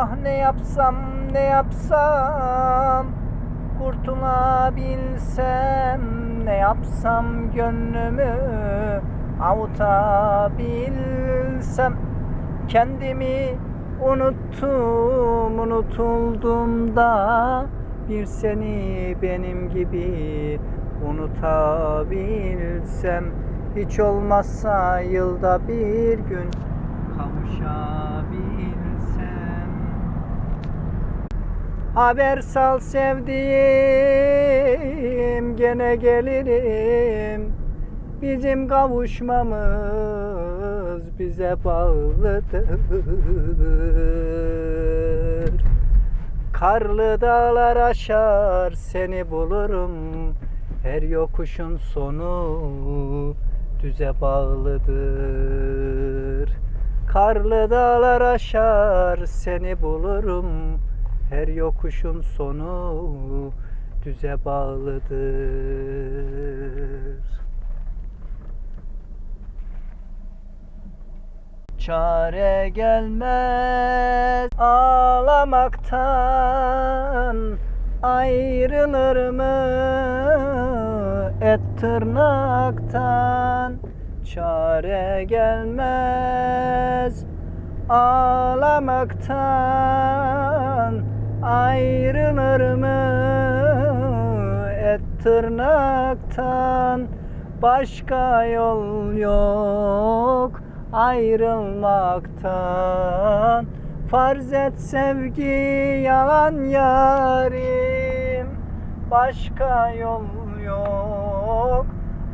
Ah ne yapsam ne yapsam? Kurtulabilsem ne yapsam gönlümü avutabilsem? Kendimi unuttum unutuldum da bir seni benim gibi unutabilsem. Hiç olmazsa yılda bir gün kavuşabilsem Haber sal sevdiğim gene gelirim. Bizim kavuşmamız bize bağlıdır. Karlı dağlar aşar seni bulurum. Her yokuşun sonu düze bağlıdır. Karlı dağlar aşar seni bulurum Her yokuşun sonu düze bağlıdır. Çare gelmez ağlamaktan Ayrılır mı et tırnaktan? Çare gelmez ağlamaktan tırnaktan Başka yol yok. Ayrılmaktan Farz et sevgi yalan yarim. Başka yol yok.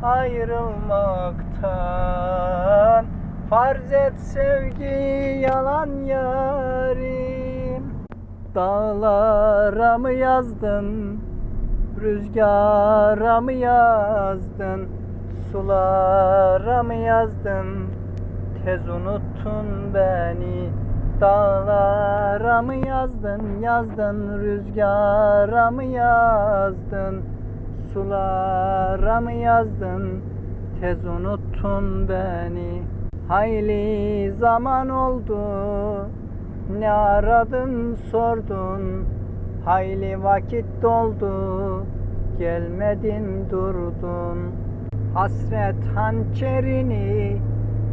Ayrılmaktan Farz et sevgi yalan yarim. Dağlara mı yazdın Rüzgara mı yazdın Sulara mı yazdın? Tez unuttun beni Dağlara mı yazdın? Yazdın Rüzgara mı yazdın? Sulara mı yazdın? Tez unuttun beni. Hayli zaman oldu Ne aradın sordun Hayli vakit doldu Gelmedin durdun. Hasret hançerini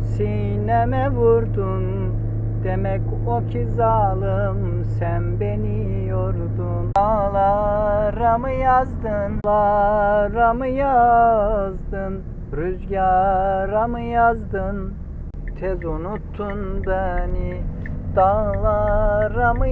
Sineme vurdun. Demek o ki zalim Sen beni yordun. Dağlara mı yazdın? Dağlara mı yazdın? Rüzgara mı yazdın? Tez unuttun beni. Dağlara mı